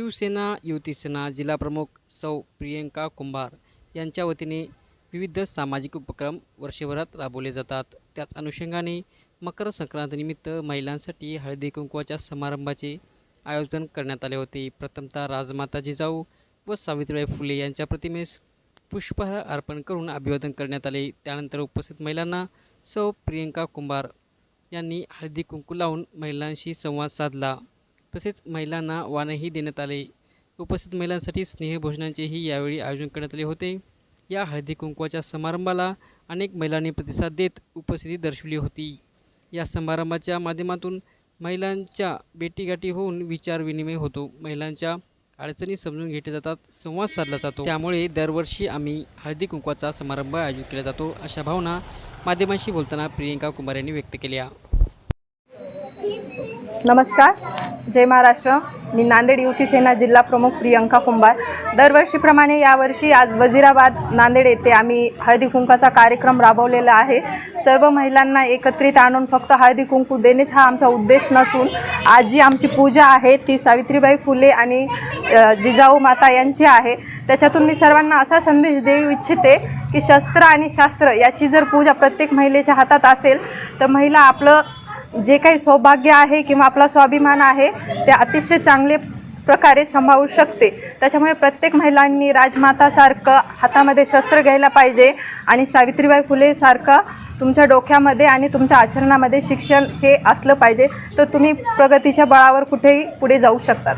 शिवसेना युतीसेना जिल्हाप्रमुख सौ प्रियंका कुंभार यांच्या वतीने विविध सामाजिक उपक्रम वर्षभरात राबवले जातात. त्याच अनुषंगाने मकर संक्रांतीनिमित्त महिलांसाठी हळदी कुंकवाच्या समारंभाचे आयोजन करण्यात आले होते. प्रथमतः राजमाता जिजाऊ व सावित्रीबाई फुले यांच्या प्रतिमेस पुष्पहार अर्पण करून अभिवादन करण्यात आले. त्यानंतर उपस्थित महिलांना सौ प्रियंका कुंभार यांनी हळदी कुंकू लावून महिलांशी संवाद साधला. तसेच महिलांना वाणही देण्यात आले. उपस्थित महिलांसाठी स्नेहभोजनांचेही यावेळी आयोजन करण्यात आले होते. या हळदी कुंकवाच्या समारंभाला अनेक महिलांनी प्रतिसाद देत उपस्थिती दर्शवली होती. या समारंभाच्या माध्यमातून महिलांच्या भेटीगाठी होऊन विचारविनिमय होतो. महिलांच्या अडचणी समजून घेतल्या जातात संवाद साधला जातो. त्यामुळे दरवर्षी आम्ही हळदी कुंकवाचा समारंभ आयोजित केला जातो अशा भावना माध्यमांशी बोलताना प्रियंका कुमार यांनी व्यक्त केल्या. नमस्कार. जय महाराष्ट्र. मी नांदेड युती सेना जिल्हा प्रमुख प्रियंका कुंभार. दरवर्षीप्रमाणे यावर्षी आज वजिराबाद नांदेड येथे आम्ही हळदी कुंकाचा कार्यक्रम राबवलेला आहे. सर्व महिलांना एकत्रित आणून फक्त हळदी कुंकू देणेच हा आमचा उद्देश नसून आज जी आमची पूजा आहे. ती सावित्रीबाई फुले आणि जिजाऊ माता यांची आहे. त्याच्यातून मी सर्वांना असा संदेश देऊ इच्छिते की शस्त्र आणि शास्त्र याची जर पूजा प्रत्येक महिलेच्या हातात असेल तर महिला आपलं जे काही सौभाग्य आहे किंवा आपला स्वाभिमान आहे ते अतिशय चांगले प्रकारे सांभाळू शकते. त्याच्यामुळे प्रत्येक महिलांनी राजमातासारखं हातामध्ये शस्त्र घ्यायला पाहिजे आणि सावित्रीबाई फुलेसारखं तुमच्या डोक्यामध्ये आणि तुमच्या आचरणामध्ये शिक्षण हे असलं पाहिजे. तर तुम्ही प्रगतीच्या बळावर कुठेही पुढे जाऊ शकतात.